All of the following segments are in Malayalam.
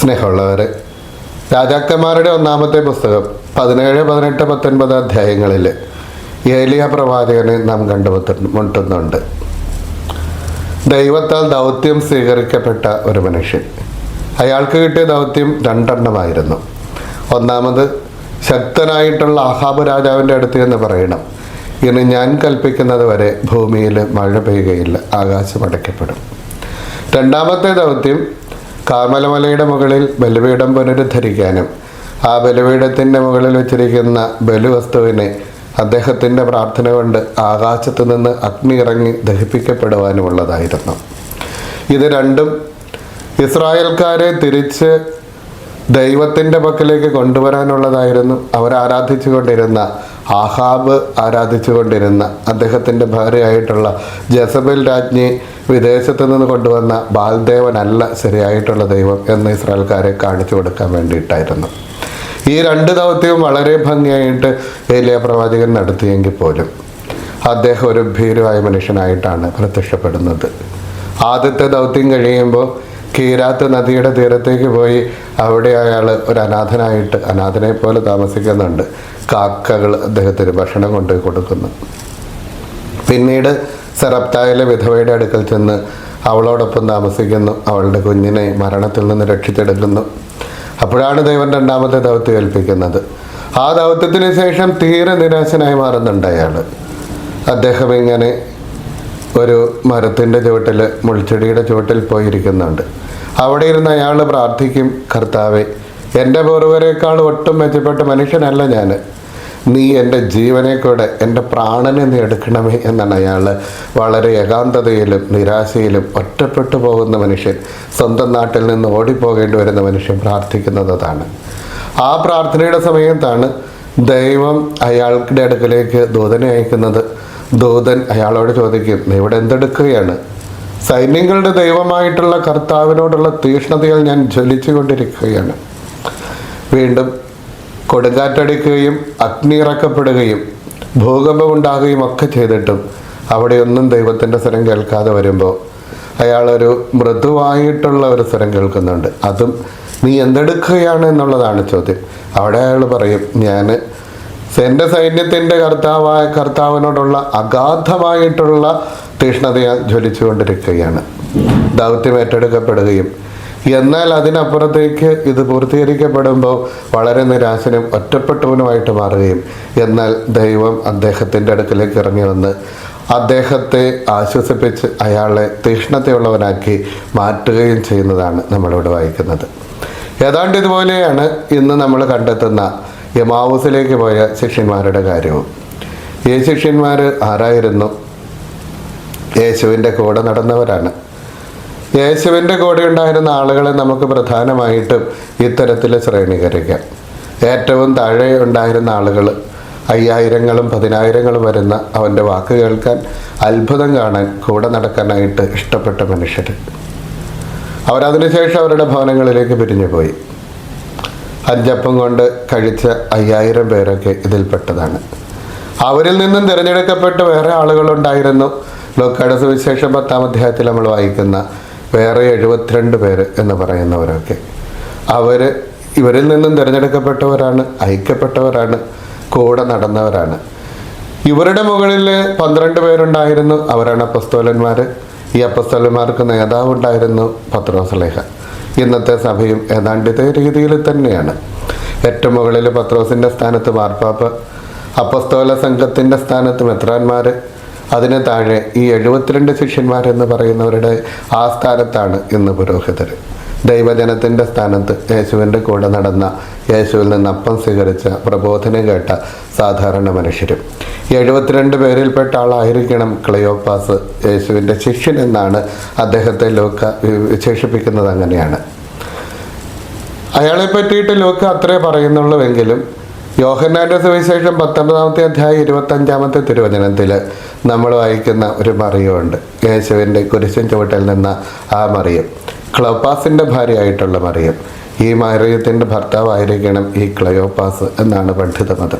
സ്നേഹമുള്ളവർ രാജാക്കന്മാരുടെ ഒന്നാമത്തെ പുസ്തകം പതിനേഴ് പതിനെട്ട് പത്തൊൻപത് അധ്യായങ്ങളിൽ ഏലിയ പ്രവാചകനെ നാം കണ്ടുമുട്ടുന്നുണ്ട് ദൈവത്താൽ ദൗത്യം സ്വീകരിക്കപ്പെട്ട ഒരു മനുഷ്യൻ. അയാൾക്ക് കിട്ടിയ ദൗത്യം രണ്ടെണ്ണമായിരുന്നു. ഒന്നാമത് ശക്തനായിട്ടുള്ള ആഹാബ് രാജാവിന്റെ അടുത്ത് എന്ന് പറയണം. ഇനി ഞാൻ കൽപ്പിക്കുന്നത് വരെ ഭൂമിയിൽ മഴ പെയ്യുകയില്ല ആകാശം അടയ്ക്കപ്പെടും. രണ്ടാമത്തെ ദൗത്യം കാർമലമലയുടെ മുകളിൽ ബലിപീഠം പുനരുദ്ധരിക്കാനും ആ ബലിപീഠത്തിന്റെ മുകളിൽ വെച്ചിരിക്കുന്ന ബലിവസ്തുവിനെ അദ്ദേഹത്തിന്റെ പ്രാർത്ഥന കൊണ്ട് ആകാശത്തു നിന്ന് അഗ്നി ഇറങ്ങി ദഹിപ്പിക്കപ്പെടുവാനുമുള്ളതായിരുന്നു. ഇത് രണ്ടും ഇസ്രായേൽക്കാരെ തിരിച്ച് ദൈവത്തിന്റെ പക്കലേക്ക് കൊണ്ടുവരാനുള്ളതായിരുന്നു. അവർ ആരാധിച്ചു കൊണ്ടിരുന്ന ആഹാബ് ആരാധിച്ചു കൊണ്ടിരുന്ന അദ്ദേഹത്തിന്റെ ഭാര്യയായിട്ടുള്ള ജസബൽ രാജ്ഞി വിദേശത്ത് നിന്ന് കൊണ്ടുവന്ന ബാൽദേവനല്ല ശരിയായിട്ടുള്ള ദൈവം എന്ന് ഇസ്രായേൽക്കാരെ കാണിച്ചു കൊടുക്കാൻ വേണ്ടിയിട്ടായിരുന്നു. ഈ രണ്ട് ദൗത്യവും വളരെ ഭംഗിയായിട്ട് ഏലിയ പ്രവാചകൻ നടത്തിയെങ്കിൽ പോലും അദ്ദേഹം ഒരു ഭീരുവായ മനുഷ്യനായിട്ടാണ് പ്രത്യക്ഷപ്പെടുന്നത്. ആദ്യത്തെ ദൗത്യം കഴിയുമ്പോൾ കീരാത്ത് നദിയുടെ തീരത്തേക്ക് പോയി അവിടെ അയാൾ ഒരു അനാഥനായിട്ട് അനാഥനെ പോലെ താമസിക്കുന്നുണ്ട്. കാക്കകൾ അദ്ദേഹത്തിന് ഭക്ഷണം കൊണ്ട് കൊടുക്കുന്നു. പിന്നീട് സെറപ്തായിലെ വിധവയുടെ അടുക്കൽ ചെന്ന് അവളോടൊപ്പം താമസിക്കുന്നു. അവളുടെ കുഞ്ഞിനെ മരണത്തിൽ നിന്ന് രക്ഷിച്ചെടുക്കുന്നു. അപ്പോഴാണ് ദൈവം രണ്ടാമത്തെ ദൗത്യം ഏൽപ്പിക്കുന്നത്. ആ ദൗത്യത്തിന് ശേഷം തീരെ നിരാശനായി മാറുന്നുണ്ട് അയാൾ. അദ്ദേഹം ഇങ്ങനെ ഒരു മരത്തിന്റെ ചുവട്ടിൽ മുൾച്ചെടിയുടെ ചുവട്ടിൽ പോയിരിക്കുന്നുണ്ട്. അവിടെ ഇരുന്ന് അയാൾ പ്രാർത്ഥിക്കും കർത്താവെ എന്റെ പൂർവരേക്കാൾ ഒട്ടും മെച്ചപ്പെട്ട മനുഷ്യനല്ല ഞാൻ. നീ എന്റെ ജീവനെ കൂടെ എന്റെ പ്രാണനെ നീ എടുക്കണമേ എന്നാണ് അയാൾ വളരെ ഏകാന്തതയിലും നിരാശയിലും ഒറ്റപ്പെട്ടു പോകുന്ന മനുഷ്യൻ സ്വന്തം നാട്ടിൽ നിന്ന് ഓടിപ്പോകേണ്ടി വരുന്ന മനുഷ്യൻ പ്രാർത്ഥിക്കുന്നത് അതാണ്. ആ പ്രാർത്ഥനയുടെ സമയത്താണ് ദൈവം അയാളുടെ അടുക്കലേക്ക് ദൂതനെ അയക്കുന്നത്. ദൂതൻ അയാളോട് ചോദിക്കും ഇവിടെ എന്തെടുക്കുകയാണ്? സൈന്യങ്ങളുടെ ദൈവമായിട്ടുള്ള കർത്താവിനോടുള്ള തീഷ്ണതയിൽ ഞാൻ ജ്വലിച്ചു കൊണ്ടിരിക്കുകയാണ് വീണ്ടും കൊടുങ്കാറ്റടിക്കുകയും അഗ്നി ഇറക്കപ്പെടുകയും ഭൂകമ്പം ഉണ്ടാകുകയും ഒക്കെ ചെയ്തിട്ടും അവിടെയൊന്നും ദൈവത്തിന്റെ സ്വരം കേൾക്കാതെ വരുമ്പോൾ അയാളൊരു മൃദുവായിട്ടുള്ള ഒരു സ്വരം കേൾക്കുന്നുണ്ട്. അതും നീ എന്തെടുക്കുകയാണ്? എന്നുള്ളതാണ് ചോദ്യം. അവിടെ അയാൾ പറയും ഞാൻ എന്റെ സൈന്യത്തിന്റെ കർത്താവായ കർത്താവിനോടുള്ള അഗാധമായിട്ടുള്ള തീഷ്ണതയാൽ ജ്വലിച്ചുകൊണ്ടിരിക്കുകയാണ്. ദൗത്യം ഏറ്റെടുക്കപ്പെടുകയും. എന്നാൽ അതിനപ്പുറത്തേക്ക് ഇത് പൂർത്തീകരിക്കപ്പെടുമ്പോൾ വളരെ നിരാശനും ഒറ്റപ്പെട്ടവനുമായിട്ട് മാറുകയും. എന്നാൽ ദൈവം അദ്ദേഹത്തിന്റെ അടുക്കലേക്ക് ഇറങ്ങി വന്ന് അദ്ദേഹത്തെ ആശ്വസിപ്പിച്ച് അയാളെ തീഷ്ണതയുള്ളവനാക്കി മാറ്റുകയും ചെയ്യുന്നതാണ് നമ്മളിവിടെ വായിക്കുന്നത്. ഏതാണ്ട് ഇതുപോലെയാണ് ഇന്ന് നമ്മൾ കണ്ടെത്തുന്ന യമാവൂസിലേക്ക് പോയ ശിഷ്യന്മാരുടെ കാര്യവും. ഈ ശിഷ്യന്മാർ ആരായിരുന്നു? യേശുവിന്റെ കൂടെ നടന്നവരാണ്. യേശുവിന്റെ കൂടെ ഉണ്ടായിരുന്ന ആളുകളെ നമുക്ക് പ്രധാനമായിട്ടും ഇത്തരത്തിൽ ശ്രേണീകരിക്കാം. ഏറ്റവും താഴെ ഉണ്ടായിരുന്ന ആളുകൾ അയ്യായിരങ്ങളും പതിനായിരങ്ങളും വരുന്ന അവന്റെ വാക്ക് കേൾക്കാൻ അത്ഭുതം കാണാൻ കൂടെ നടക്കാനായിട്ട് ഇഷ്ടപ്പെട്ട മനുഷ്യർ അവരതിനുശേഷം അവരുടെ ഭവനങ്ങളിലേക്ക് പിരിഞ്ഞു പോയി അഞ്ചപ്പം കൊണ്ട് കഴിച്ച അയ്യായിരം പേരൊക്കെ ഇതിൽപ്പെട്ടതാണ് അവരിൽ നിന്നും തിരഞ്ഞെടുക്കപ്പെട്ട വേറെ ആളുകളുണ്ടായിരുന്നു. ലോക്കാട് സുവിശേഷം പത്താം അധ്യായത്തിൽ നമ്മൾ വായിക്കുന്ന വേറെ എഴുപത്തിരണ്ട് പേര് എന്ന് പറയുന്നവരൊക്കെ. അവർ ഇവരിൽ നിന്നും തിരഞ്ഞെടുക്കപ്പെട്ടവരാണ് ഐക്യപ്പെട്ടവരാണ് കൂടെ നടന്നവരാണ്. ഇവരുടെ മുകളിൽ പന്ത്രണ്ട് പേരുണ്ടായിരുന്നു. അവരാണ് അപ്പസ്തോലന്മാർ ഈ അപ്പസ്തോലന്മാർക്ക് നേതാവുണ്ടായിരുന്നു പത്രോസ്ലേഹ ഇന്നത്തെ സഭയും ഏതാണ്ട് ഇതേ രീതിയിൽ തന്നെയാണ്. ഏറ്റവും മുകളിൽ പത്രോസിന്റെ സ്ഥാനത്ത് മാർപ്പാപ്പ് അപ്പസ്തോല സംഘത്തിന്റെ സ്ഥാനത്ത് മെത്രാന്മാർ അതിന് താഴെ ഈ എഴുപത്തിരണ്ട് ശിഷ്യന്മാരെന്ന് പറയുന്നവരുടെ ആ സ്ഥാനത്താണ് ഇന്ന് പുരോഹിതർ ദൈവജനത്തിന്റെ സ്ഥാനത്ത് യേശുവിന്റെ കൂടെ നടന്ന യേശുവിൽ നിന്ന് അപ്പം സ്വീകരിച്ച പ്രബോധനം കേട്ട സാധാരണ മനുഷ്യരും. എഴുപത്തിരണ്ട് പേരിൽപ്പെട്ട ആളായിരിക്കണം ക്ലയോപ്പാസ് യേശുവിന്റെ ശിഷ്യൻ എന്നാണ് അദ്ദേഹത്തെ ലോക്ക വിശേഷിപ്പിക്കുന്നത് അങ്ങനെയാണ്. അയാളെ പറ്റിയിട്ട് ലോക്ക അത്രേ പറയുന്നുള്ളൂവെങ്കിലും യോഹന്നാന്റെ സുവിശേഷം പത്തൊമ്പതാമത്തെ അധ്യായം ഇരുപത്തഞ്ചാമത്തെ തിരുവചനത്തിൽ നമ്മൾ വായിക്കുന്ന ഒരു മറിയമുണ്ട് യേശുവിന്റെ കുരിശൻ ചുവട്ടിൽ നിന്ന ആ മറിയം. ക്ലോപ്പാസിന്റെ ഭാര്യയായിട്ടുള്ള മറിയം. ഈ മറിയത്തിന്റെ ഭർത്താവായിരിക്കണം ഈ ക്ലയോപ്പാസ് എന്നാണ് പണ്ഡിതമതം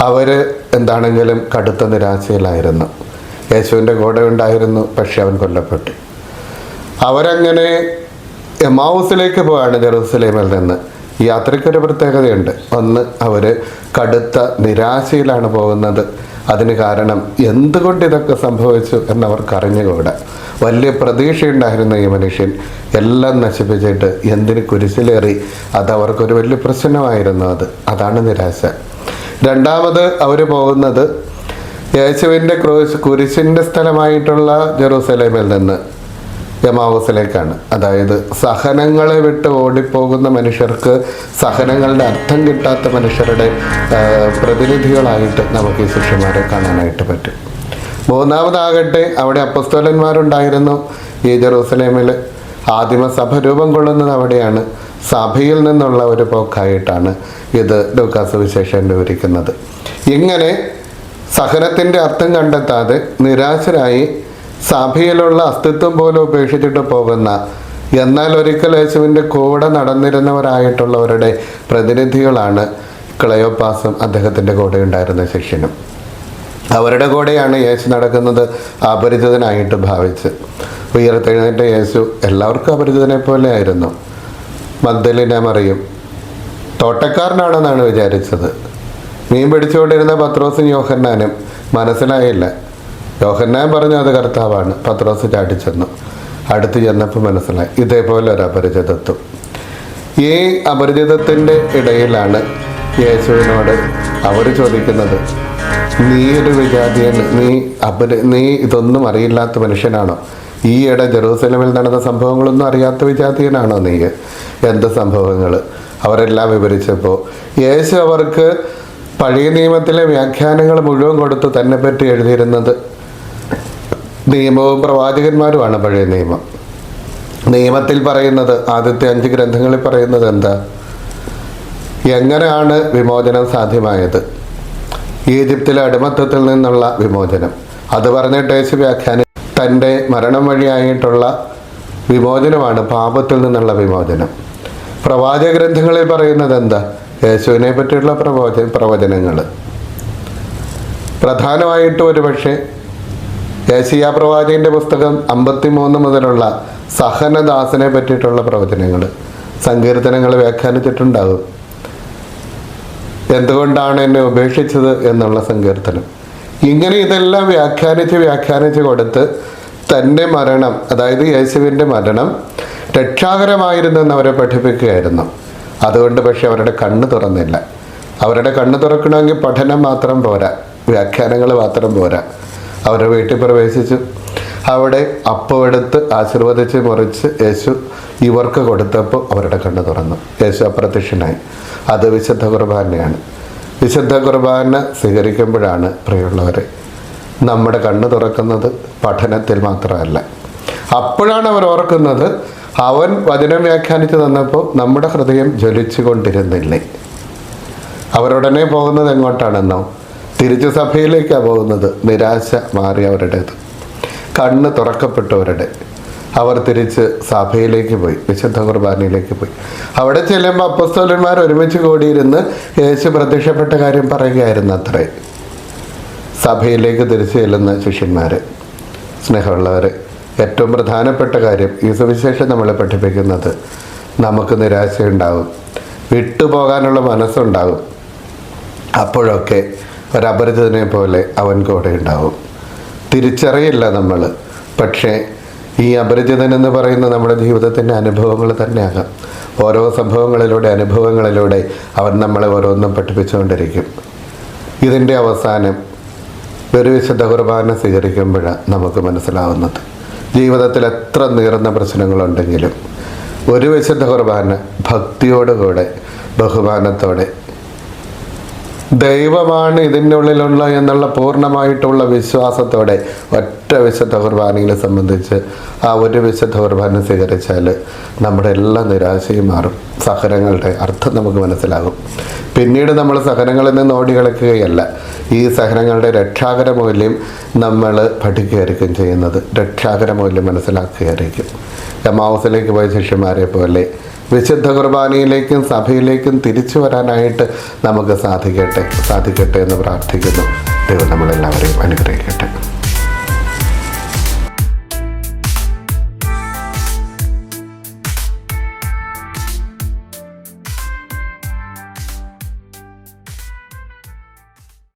അവർ എന്താണെങ്കിലും കടുത്ത നിരാശയിലായിരുന്നു. യേശുവിന്റെ കൂടെ ഉണ്ടായിരുന്നു പക്ഷെ അവൻ കൊല്ലപ്പെട്ടു. അവരങ്ങനെ എമാവൂസിലേക്ക് പോവാണ് ജെറൂസലേമിൽ നിന്ന്. യാത്രയ്ക്കൊരു പ്രത്യേകതയുണ്ട്. ഒന്ന് അവർ കടുത്ത നിരാശയിലാണ് പോകുന്നത്. അതിന് കാരണം എന്തുകൊണ്ട് ഇതൊക്കെ സംഭവിച്ചു എന്നവർക്ക് അറിഞ്ഞുകൂടെ വലിയ പ്രതീക്ഷയുണ്ടായിരുന്ന ഈ മനുഷ്യൻ എല്ലാം നശിപ്പിച്ചിട്ട് എന്തിന് കുരിശിലേറി? അത് അവർക്കൊരു വലിയ പ്രശ്നമായിരുന്നു അത്. അതാണ് നിരാശ. രണ്ടാമത് അവർ പോകുന്നത് യേശുവിന്റെ ക്രൂശ് കുരിശിന്റെ സ്ഥലമായിട്ടുള്ള ജെറൂസലേമിൽ നിന്ന്. യമാവസിലേക്കാണ്. അതായത് സഹനങ്ങളെ വിട്ട് ഓടിപ്പോകുന്ന മനുഷ്യർക്ക് സഹനങ്ങളുടെ അർത്ഥം കിട്ടാത്ത മനുഷ്യരുടെ പ്രതിനിധികളായിട്ട് നമുക്ക് ഈ ശിഷ്യന്മാരെ കാണാനായിട്ട് പറ്റും. മൂന്നാമതാകട്ടെ അവിടെ അപ്പസ്തോലന്മാരുണ്ടായിരുന്നു. ഈ ജെറൂസലേമിൽ ആദിമസഭ രൂപം കൊള്ളുന്നത് അവിടെയാണ്. സഭയിൽ നിന്നുള്ള ഒരു പോക്കായിട്ടാണ് ഇത് ലൂക്കാസ് വിശേഷം വിവരിക്കുന്നത്. ഇങ്ങനെ സഹനത്തിന്റെ അർത്ഥം കണ്ടെത്താതെ നിരാശരായി സഭയിലുള്ള അസ്തിത്വം പോലും ഉപേക്ഷിച്ചിട്ട് പോകുന്ന എന്നാൽ ഒരിക്കൽ യേശുവിന്റെ കൂടെ നടന്നിരുന്നവരായിട്ടുള്ളവരുടെ പ്രതിനിധികളാണ് ക്ലയോപാസും അദ്ദേഹത്തിന്റെ കൂടെ ഉണ്ടായിരുന്ന ശിഷ്യനും. അവരുടെ കൂടെയാണ് യേശു നടക്കുന്നത് അപരിചിതനായിട്ട് ഭാവിച്ച്. ഉയർത്തെഴുന്നേറ്റ യേശു എല്ലാവർക്കും അപരിചിതനെ പോലെ ആയിരുന്നു. മഗ്ദലിന മറിയും. തോട്ടക്കാരനാണെന്നാണ് വിചാരിച്ചത്. മീൻ പിടിച്ചുകൊണ്ടിരുന്ന പത്രോസും യോഹന്നാനും മനസ്സിലായില്ല. യോഹന്നാൻ പറഞ്ഞു അത് കർത്താവാണ്. പത്രോസ് ചാടിച്ചെന്നു അടുത്ത് ചെന്നപ്പോൾ മനസ്സിലായി ഇതേപോലെ ഒരു അപരിചിതത്വം. ഈ അപരിചിതത്തിന്റെ ഇടയിലാണ് യേശുവിനോട് അവർ ചോദിക്കുന്നത് നീ ഒരു വിജാതിയൻ നീ അപരി നീ ഇതൊന്നും അറിയില്ലാത്ത മനുഷ്യനാണോ? ഈ ഇട ജെറൂസലമിൽ നടന്ന സംഭവങ്ങളൊന്നും അറിയാത്ത വിജാതിയനാണോ നീ? എന്ത് സംഭവങ്ങൾ? അവരെല്ലാം വിവരിച്ചപ്പോൾ യേശു അവർക്ക് പഴയ നിയമത്തിലെ വ്യാഖ്യാനങ്ങൾ മുഴുവൻ കൊടുത്ത് തന്നെ പറ്റി എഴുതിയിരുന്നത് നിയമവും പ്രവാചകന്മാരുമാണ് പഴയ നിയമം. നിയമത്തിൽ പറയുന്നത് ആദ്യത്തെ അഞ്ച് ഗ്രന്ഥങ്ങളിൽ പറയുന്നത് എന്താ? എങ്ങനെയാണ് വിമോചനം സാധ്യമായത്? ഈജിപ്തിലെ അടിമത്തത്തിൽ നിന്നുള്ള വിമോചനം. അത് പറഞ്ഞിട്ട് യേശു വ്യാഖ്യാനം തന്റെ മരണം വഴിയായിട്ടുള്ള വിമോചനമാണ് പാപത്തിൽ നിന്നുള്ള വിമോചനം. പ്രവാചക ഗ്രന്ഥങ്ങളിൽ പറയുന്നത് എന്താ? യേശുവിനെ പറ്റിയുള്ള പ്രവോച പ്രവചനങ്ങൾ പ്രധാനമായിട്ടും ഒരു പക്ഷേ യേശിയ പ്രവാചകന്റെ പുസ്തകം അമ്പത്തിമൂന്ന് മുതലുള്ള സഹനദാസനെ പറ്റിയിട്ടുള്ള പ്രവചനങ്ങൾ സങ്കീർത്തനങ്ങൾ വ്യാഖ്യാനിച്ചിട്ടുണ്ടാകും. എന്തുകൊണ്ടാണ് എന്നെ ഉപേക്ഷിച്ചത് എന്നുള്ള സങ്കീർത്തനം. ഇങ്ങനെ ഇതെല്ലാം വ്യാഖ്യാനിച്ച് വ്യാഖ്യാനിച്ച് കൊടുത്ത് തന്റെ മരണം അതായത് യേശുവിന്റെ മരണം രക്ഷാകരമായിരുന്നു എന്ന് അവരെ പഠിപ്പിക്കുകയായിരുന്നു. അതുകൊണ്ട് പക്ഷെ അവരുടെ കണ്ണ് തുറന്നില്ല. അവരുടെ കണ്ണ് തുറക്കണമെങ്കിൽ പഠനം മാത്രം പോരാ വ്യാഖ്യാനങ്ങൾ മാത്രം പോരാ. അവരുടെ വീട്ടിൽ പ്രവേശിച്ചു. അവിടെ അപ്പം എടുത്ത് ആശീർവദിച്ച് മുറിച്ച് യേശു ഇവർക്ക് കൊടുത്തപ്പോൾ അവരുടെ കണ്ണ് തുറന്നു. യേശു അപ്രത്യക്ഷനായി. അത് വിശുദ്ധ കുർബാനയാണ്. വിശുദ്ധ കുർബാന സ്വീകരിക്കുമ്പോഴാണ് പ്രിയമുള്ളവരെ നമ്മുടെ കണ്ണ് തുറക്കുന്നത് പഠനത്തിൽ മാത്രമല്ല. അപ്പോഴാണ് അവർ ഓർക്കുന്നത് അവൻ വചനം വ്യാഖ്യാനിച്ചു തന്നപ്പോൾ നമ്മുടെ ഹൃദയം ജ്വലിച്ചു കൊണ്ടിരുന്നില്ലേ അവരുടനെ പോകുന്നത് എങ്ങോട്ടാണെന്നോ തിരിച്ചു സഭയിലേക്കാണ് പോകുന്നത്. നിരാശ മാറിയവരുടേത്. കണ്ണ് തുറക്കപ്പെട്ടവരുടെ. അവർ തിരിച്ച് സഭയിലേക്ക് പോയി വിശുദ്ധ കുർബാനയിലേക്ക് പോയി. അവിടെ ചെല്ലുമ്പോൾ അപ്പസ്തോലന്മാർ ഒരുമിച്ച് കൂടിയിരുന്ന് യേശു പ്രത്യക്ഷപ്പെട്ട കാര്യം പറയുകയായിരുന്നു അത്രേ സഭയിലേക്ക് തിരിച്ചു ചെല്ലുന്ന ശിഷ്യന്മാർ സ്നേഹമുള്ളവർ ഏറ്റവും പ്രധാനപ്പെട്ട കാര്യം ഈ സുവിശേഷം നമ്മളെ പഠിപ്പിക്കുന്നത് നമുക്ക് നിരാശയുണ്ടാകും വിട്ടുപോകാനുള്ള മനസ്സുണ്ടാവും. അപ്പോഴൊക്കെ ഒരപരിചിതനെ പോലെ അവൻ കൂടെ ഉണ്ടാവും. തിരിച്ചറിയില്ല നമ്മൾ. പക്ഷേ ഈ അപരിചിതൻ എന്ന് പറയുന്ന നമ്മുടെ ജീവിതത്തിന്റെ അനുഭവങ്ങൾ തന്നെയാകാം. ഓരോ സംഭവങ്ങളിലൂടെ അനുഭവങ്ങളിലൂടെ അവൻ നമ്മളെ ഓരോന്നും പഠിപ്പിച്ചുകൊണ്ടിരിക്കും. ഇതിന്റെ അവസാനം ഒരു വിശുദ്ധ കുർബാന സ്വീകരിക്കുമ്പോഴാണ് നമുക്ക് മനസ്സിലാവുന്നത്. ജീവിതത്തിൽ എത്ര നീറുന്ന പ്രശ്നങ്ങളുണ്ടെങ്കിലും ഒരു വിശുദ്ധ കുർബാന ഭക്തിയോടുകൂടെ ബഹുമാനത്തോടെ ദൈവമാണ് ഇതിനുള്ളിലുള്ള എന്നുള്ള പൂർണമായിട്ടുള്ള വിശ്വാസത്തോടെ ഒറ്റ വിശുദ്ധ കുർബാനയെ സംബന്ധിച്ച് ആ ഒരു വിശുദ്ധ കുർബാന സ്വീകരിച്ചാൽ നമ്മുടെ എല്ലാ നിരാശയും മാറും. സഹനങ്ങളുടെ അർത്ഥം നമുക്ക് മനസ്സിലാകും. പിന്നീട് നമ്മൾ സഹനങ്ങളിൽ നിന്ന് ഓടികളിക്കുകയല്ല ഈ സഹനങ്ങളുടെ രക്ഷാകര മൂല്യം നമ്മൾ പഠിക്കുകയായിരിക്കും ചെയ്യുന്നത്. രക്ഷാകര മൂല്യം മനസ്സിലാക്കുകയായിരിക്കും. എമാവസിലേക്ക് പോയ ശിഷ്യന്മാരെ പോലെ വിശുദ്ധ കുർബാനയിലേക്കും സഭയിലേക്കും തിരിച്ചു വരാനായിട്ട് നമുക്ക് സാധിക്കട്ടെ സാധിക്കട്ടെ എന്ന് പ്രാർത്ഥിക്കുന്നു. ദൈവം നമ്മളെല്ലാവരെയും അനുഗ്രഹിക്കട്ടെ.